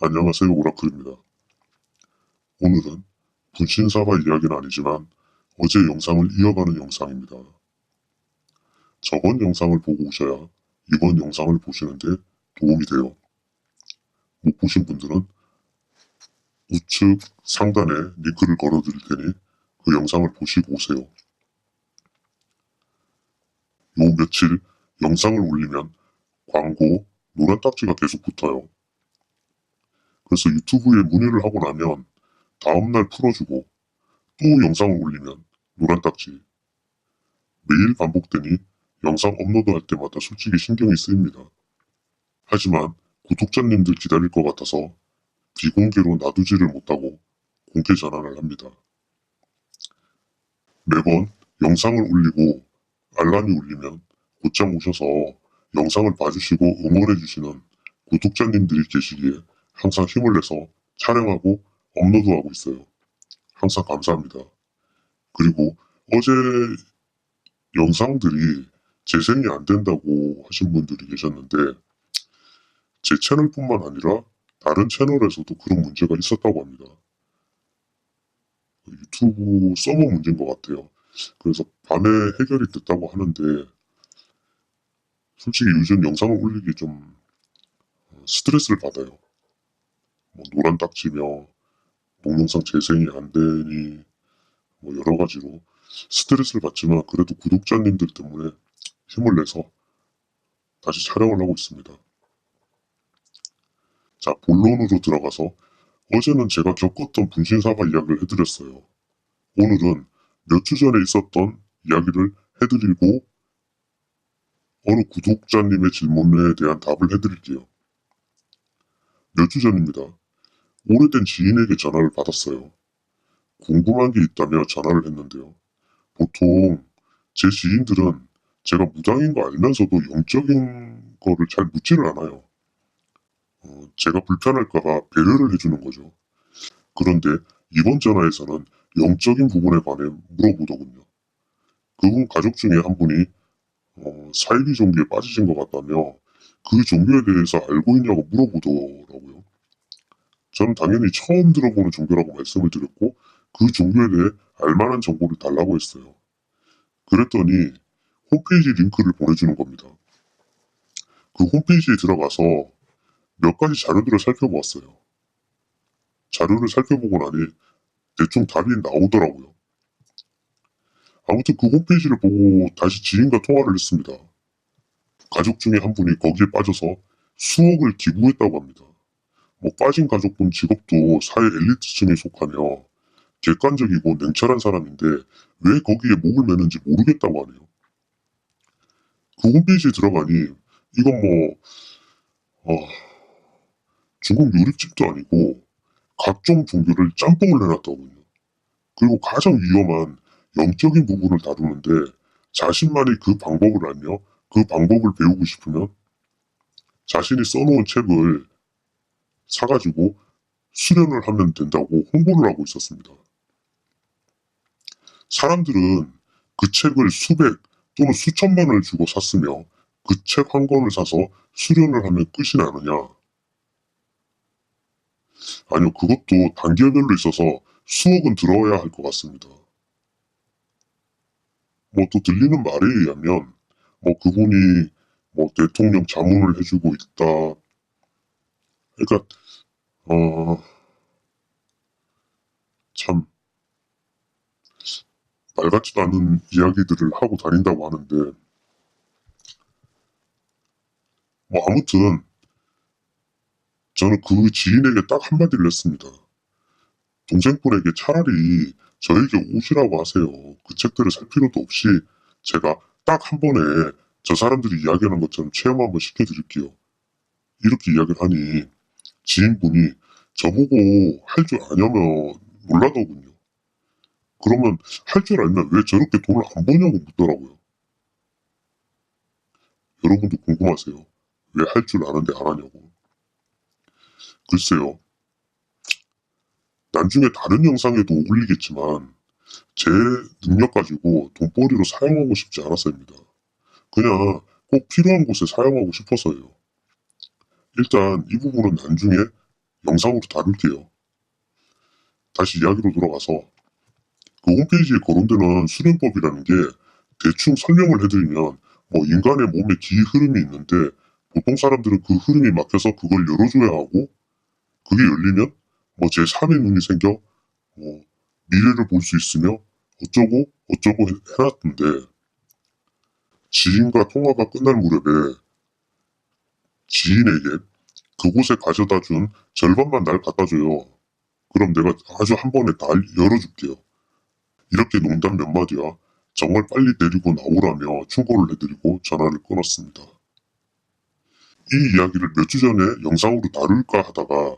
안녕하세요 오라클입니다. 오늘은 분신사바 이야기는 아니지만 어제 영상을 이어가는 영상입니다. 저번 영상을 보고 오셔야 이번 영상을 보시는데 도움이 돼요. 못 보신 분들은 우측 상단에 링크를 걸어드릴 테니 그 영상을 보시고 오세요. 요 며칠 영상을 올리면 광고, 노란 딱지가 계속 붙어요. 그래서 유튜브에 문의를 하고 나면 다음날 풀어주고 또 영상을 올리면 노란 딱지. 매일 반복되니 영상 업로드할 때마다 솔직히 신경이 쓰입니다. 하지만 구독자님들 기다릴 것 같아서 비공개로 놔두지를 못하고 공개 전환을 합니다. 매번 영상을 올리고 알람이 울리면 곧장 오셔서 영상을 봐주시고 응원해주시는 구독자님들이 계시기에 항상 힘을 내서 촬영하고 업로드하고 있어요. 항상 감사합니다. 그리고 어제 영상들이 재생이 안 된다고 하신 분들이 계셨는데 제 채널뿐만 아니라 다른 채널에서도 그런 문제가 있었다고 합니다. 유튜브 서버 문제인 것 같아요. 그래서 밤에 해결이 됐다고 하는데 솔직히 요즘 영상을 올리기 좀 어, 스트레스를 받아요. 뭐 노란 딱지며 동영상 재생이 안 되니 뭐 여러 가지로 스트레스를 받지만 그래도 구독자님들 때문에 힘을 내서 다시 촬영을 하고 있습니다. 자, 본론으로 들어가서 어제는 제가 겪었던 분신사바 이야기를 해드렸어요. 오늘은 몇 주 전에 있었던 이야기를 해드리고 어느 구독자님의 질문에 대한 답을 해드릴게요. 몇 주 전입니다. 오래된 지인에게 전화를 받았어요. 궁금한 게 있다며 전화를 했는데요. 보통 제 지인들은 제가 무당인 거 알면서도 영적인 거를 잘 묻지를 않아요. 어, 제가 불편할까봐 배려를 해주는 거죠. 그런데 이번 전화에서는 영적인 부분에 관해 물어보더군요. 그분 가족 중에 한 분이 어, 사이비 종교에 빠지신 것 같다며 그 종교에 대해서 알고 있냐고 물어보더라고요. 저는 당연히 처음 들어보는 종교라고 말씀을 드렸고 그 종교에 대해 알만한 정보를 달라고 했어요. 그랬더니 홈페이지 링크를 보내주는 겁니다. 그 홈페이지에 들어가서 몇 가지 자료들을 살펴보았어요. 자료를 살펴보고 나니 대충 답이 나오더라고요. 아무튼 그 홈페이지를 보고 다시 지인과 통화를 했습니다. 가족 중에 한 분이 거기에 빠져서 수억을 기부했다고 합니다. 뭐 빠진 가족분 직업도 사회 엘리트층에 속하며 객관적이고 냉철한 사람인데 왜 거기에 목을 매는지 모르겠다고 하네요. 그 홈페이지에 들어가니 이건 뭐 어, 중국 요리집도 아니고 각종 종교를 짬뽕을 해놨더군요. 그리고 가장 위험한 영적인 부분을 다루는데 자신만이 그 방법을 알며 그 방법을 배우고 싶으면 자신이 써놓은 책을 사가지고 수련을 하면 된다고 홍보를 하고 있었습니다. 사람들은 그 책을 수백 또는 수천만 원을 주고 샀으며 그 책 한 권을 사서 수련을 하면 끝이 나느냐? 아니요, 그것도 단계별로 있어서 수억은 들어야 할 것 같습니다. 뭐 또 들리는 말에 의하면 뭐 그분이 뭐 대통령 자문을 해주고 있다. 그러니까 어, 참, 말 같지도 않은 이야기들을 하고 다닌다고 하는데, 뭐, 아무튼, 저는 그 지인에게 딱 한마디를 했습니다. 동생분에게 차라리 저에게 오시라고 하세요. 그 책들을 살 필요도 없이 제가 딱 한 번에 저 사람들이 이야기하는 것처럼 체험 한번 시켜드릴게요. 이렇게 이야기를 하니 지인분이 저보고 할 줄 아냐면 몰라더군요. 그러면 할 줄 알면 왜 저렇게 돈을 안 버냐고 묻더라고요. 여러분도 궁금하세요? 왜 할 줄 아는데 안 하냐고. 글쎄요. 나중에 다른 영상에도 올리겠지만 제 능력 가지고 돈벌이로 사용하고 싶지 않았습니다. 그냥 꼭 필요한 곳에 사용하고 싶어서요. 일단 이 부분은 나중에 영상으로 다룰게요. 다시 이야기로 돌아가서 그 홈페이지에 거론되는 수련법이라는 게 대충 설명을 해드리면 뭐 인간의 몸에 기 흐름이 있는데 보통 사람들은 그 흐름이 막혀서 그걸 열어줘야 하고 그게 열리면 뭐 제3의 눈이 생겨 뭐 미래를 볼 수 있으며 어쩌고 어쩌고 해- 해놨던데 지인과 통화가 끝날 무렵에 지인에게 그곳에 가져다 준 절반만 날 갖다 줘요. 그럼 내가 아주 한 번에 다 열어줄게요. 이렇게 농담 몇 마디와 정말 빨리 데리고 나오라며 충고를 해드리고 전화를 끊었습니다. 이 이야기를 몇 주 전에 영상으로 다룰까 하다가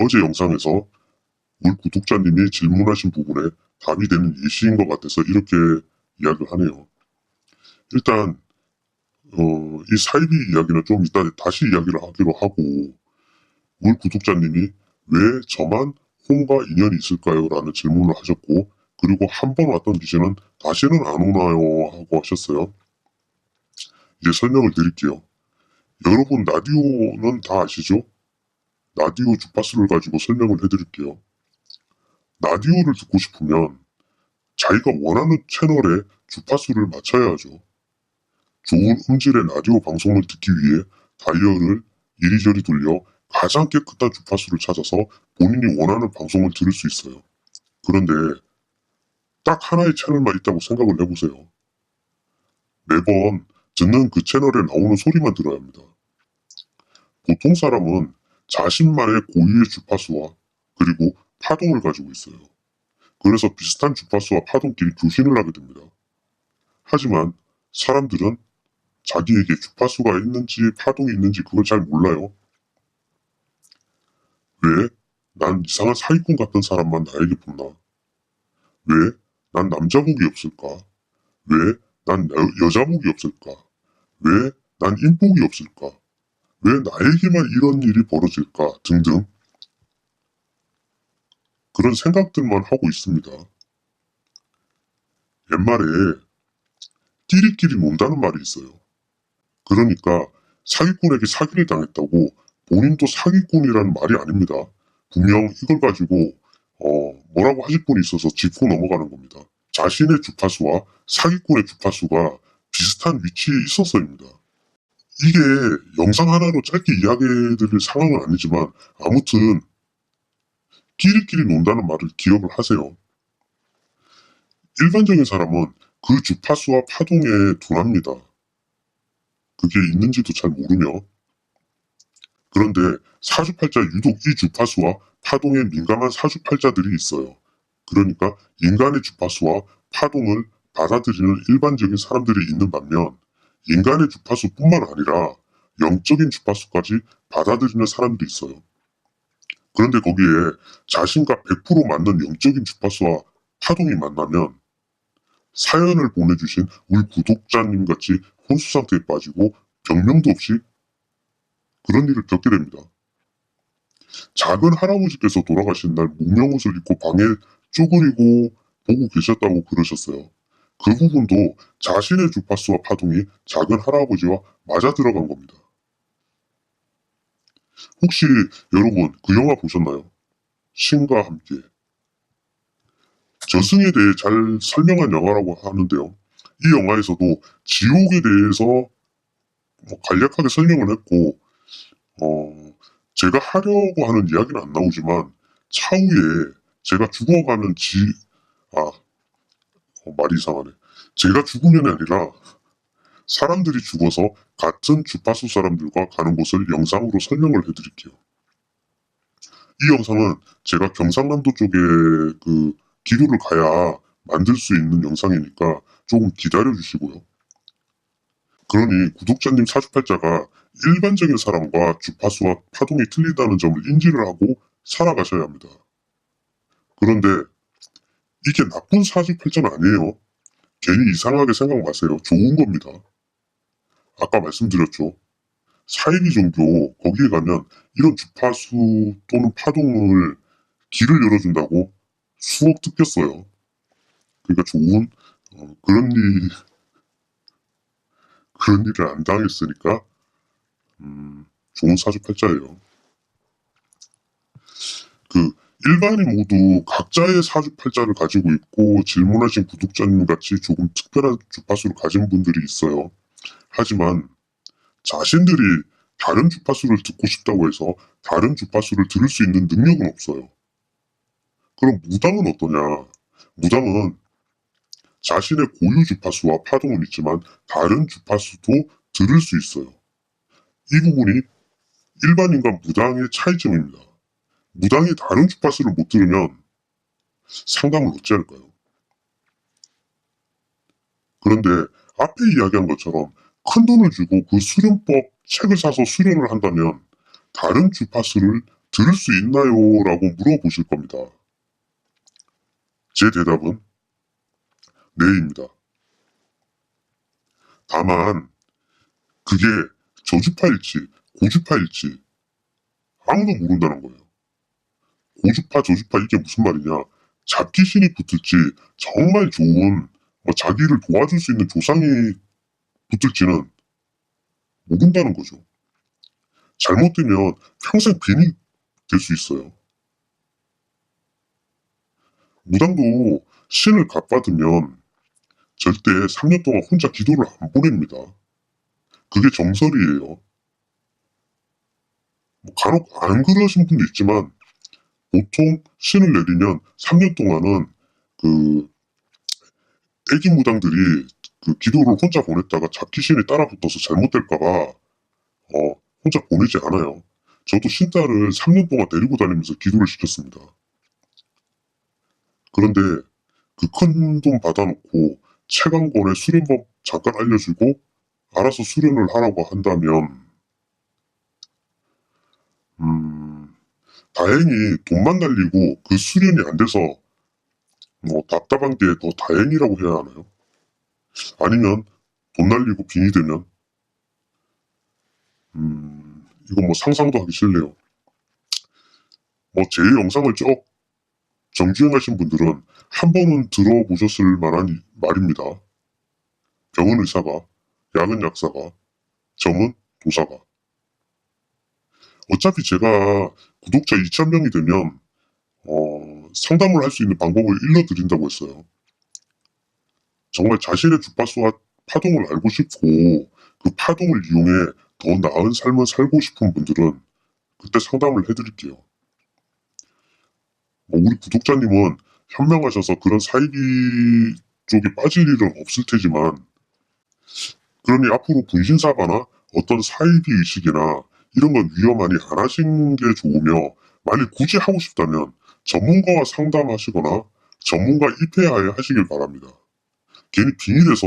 어제 영상에서 우리 구독자님이 질문하신 부분에 답이 되는 예시인 것 같아서 이렇게 이야기를 하네요. 일단 어, 이 사이비 이야기는 좀 이따 다시 이야기를 하기로 하고 우리 구독자님이 왜 저만 홈과 인연이 있을까요? 라는 질문을 하셨고 그리고 한 번 왔던 기신은 다시는 안 오나요? 하고 하셨어요. 이제 설명을 드릴게요. 여러분 라디오는 다 아시죠? 라디오 주파수를 가지고 설명을 해드릴게요. 라디오를 듣고 싶으면 자기가 원하는 채널에 주파수를 맞춰야 하죠. 좋은 음질의 라디오 방송을 듣기 위해 다이얼을 이리저리 돌려 가장 깨끗한 주파수를 찾아서 본인이 원하는 방송을 들을 수 있어요. 그런데 딱 하나의 채널만 있다고 생각을 해보세요. 매번 듣는 그 채널에 나오는 소리만 들어야 합니다. 보통 사람은 자신만의 고유의 주파수와 그리고 파동을 가지고 있어요. 그래서 비슷한 주파수와 파동끼리 교신을 하게 됩니다. 하지만 사람들은 자기에게 주파수가 있는지 파동이 있는지 그걸 잘 몰라요. 왜? 난 이상한 사기꾼 같은 사람만 나에게 붙나? 왜? 난 남자복이 없을까? 왜? 난 여, 여자복이 없을까? 왜? 난 인복이 없을까? 왜 나에게만 이런 일이 벌어질까? 등등. 그런 생각들만 하고 있습니다. 옛말에 끼리끼리 논다는 말이 있어요. 그러니까 사기꾼에게 사기를 당했다고 본인도 사기꾼이라는 말이 아닙니다. 분명 이걸 가지고 어, 뭐라고 하실 분이 있어서 짚고 넘어가는 겁니다. 자신의 주파수와 사기꾼의 주파수가 비슷한 위치에 있어서입니다. 이게 영상 하나로 짧게 이야기해드릴 상황은 아니지만 아무튼 끼리끼리 논다는 말을 기억을 하세요. 일반적인 사람은 그 주파수와 파동에 둔합니다. 그게 있는지도 잘 모르며 그런데 사주팔자 유독 이 주파수와 파동에 민감한 사주팔자들이 있어요. 그러니까 인간의 주파수와 파동을 받아들이는 일반적인 사람들이 있는 반면 인간의 주파수뿐만 아니라 영적인 주파수까지 받아들이는 사람들이 있어요. 그런데 거기에 자신과 100% 맞는 영적인 주파수와 파동이 만나면 사연을 보내주신 우리 구독자님 같이 혼수 상태에 빠지고 병명도 없이 그런 일을 겪게 됩니다. 작은 할아버지께서 돌아가신 날 무명옷을 입고 방에 쪼그리고 보고 계셨다고 그러셨어요. 그 부분도 자신의 주파수와 파동이 작은 할아버지와 맞아 들어간 겁니다. 혹시 여러분 그 영화 보셨나요? 신과 함께. 저승에 대해 잘 설명한 영화라고 하는데요. 이 영화에서도 지옥에 대해서 뭐 간략하게 설명을 했고, 어, 제가 하려고 하는 이야기는 안 나오지만, 차후에 제가 죽어가는 지, 아, 어, 말이 이상하네. 제가 죽으면 아니라, 사람들이 죽어서 같은 주파수 사람들과 가는 곳을 영상으로 설명을 해드릴게요. 이 영상은 제가 경상남도 쪽에 그 기류를 가야 만들 수 있는 영상이니까 조금 기다려 주시고요. 그러니 구독자님 사주팔자가 일반적인 사람과 주파수와 파동이 틀리다는 점을 인지를 하고 살아가셔야 합니다. 그런데 이게 나쁜 사주팔자는 아니에요. 괜히 이상하게 생각 마세요. 좋은 겁니다. 아까 말씀드렸죠. 사이비 종교 거기에 가면 이런 주파수 또는 파동을 길을 열어준다고 수억 뜯겼어요. 그러니까 좋은 어, 그런 일 그런 일을 안 당했으니까 음, 좋은 사주팔자예요. 일반인 모두 각자의 사주팔자를 가지고 있고 질문하신 구독자님 같이 조금 특별한 주파수를 가진 분들이 있어요. 하지만 자신들이 다른 주파수를 듣고 싶다고 해서 다른 주파수를 들을 수 있는 능력은 없어요. 그럼 무당은 어떠냐? 무당은 자신의 고유 주파수와 파동은 있지만 다른 주파수도 들을 수 있어요. 이 부분이 일반인과 무당의 차이점입니다. 무당이 다른 주파수를 못 들으면 상담을 어찌 할까요? 그런데 앞에 이야기한 것처럼 큰 돈을 주고 그 수련법 책을 사서 수련을 한다면 다른 주파수를 들을 수 있나요? 라고 물어보실 겁니다. 제 대답은 네입니다. 다만 그게 저주파일지 고주파일지 아무도 모른다는 거예요. 고주파 저주파 이게 무슨 말이냐 잡귀신이 붙을지 정말 좋은 뭐 자기를 도와줄 수 있는 조상이 붙을지는 모른다는 거죠. 잘못되면 평생 빈이 될 수 있어요. 무당도 신을 갚받으면 절대 3년 동안 혼자 기도를 안 보냅니다. 그게 정설이에요. 뭐 간혹 안 그러신 분도 있지만 보통 신을 내리면 3년 동안은 그 애기 무당들이 그 기도를 혼자 보냈다가 잡기신이 따라붙어서 잘못될까봐 어, 혼자 보내지 않아요. 저도 신딸을 3년 동안 데리고 다니면서 기도를 시켰습니다. 그런데 그 큰 돈 받아놓고 권에 수련법 잠깐 알려주고 알아서 수련을 하라고 한다면 음, 다행히 돈만 날리고 그 수련이 안 돼서 뭐 답답한 게 더 다행이라고 해야 하나요? 아니면 돈 날리고 빈이 되면 음, 이거 뭐 상상도 하기 싫네요. 뭐 제 영상을 쭉 정주행하신 분들은 한 번은 들어보셨을 만한 말입니다. 병은 의사가, 약은 약사가, 점은 도사가. 어차피 제가 구독자 2,000명이 되면 어, 상담을 할 수 있는 방법을 일러드린다고 했어요. 정말 자신의 주파수와 파동을 알고 싶고 그 파동을 이용해 더 나은 삶을 살고 싶은 분들은 그때 상담을 해드릴게요. 뭐 우리 구독자님은 현명하셔서 그런 사이비 쪽에 빠질 일은 없을 테지만 그러니 앞으로 분신사바나 어떤 사이비 의식이나 이런 건 위험하니 안 하시는 게 좋으며 만약 굳이 하고 싶다면 전문가와 상담하시거나 전문가 입회하에 하시길 바랍니다. 괜히 빙의돼서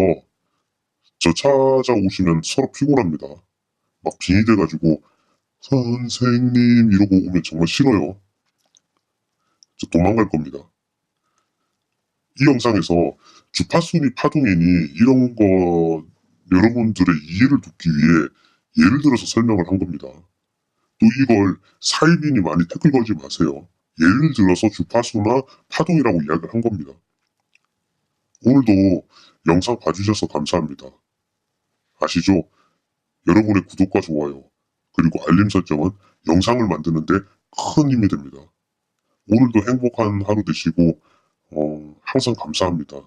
저 찾아오시면 서로 피곤합니다. 막 빙의돼가지고 선생님 이러고 오면 정말 싫어요. 저 도망갈 겁니다. 이 영상에서 주파수니 파동이니 이런 거 여러분들의 이해를 돕기 위해 예를 들어서 설명을 한 겁니다. 또 이걸 사이비니 많이 태클 걸지 마세요. 예를 들어서 주파수나 파동이라고 이야기를 한 겁니다. 오늘도 영상 봐주셔서 감사합니다. 아시죠? 여러분의 구독과 좋아요, 그리고 알림 설정은 영상을 만드는데 큰 힘이 됩니다. 오늘도 행복한 하루 되시고, 어, 항상 감사합니다.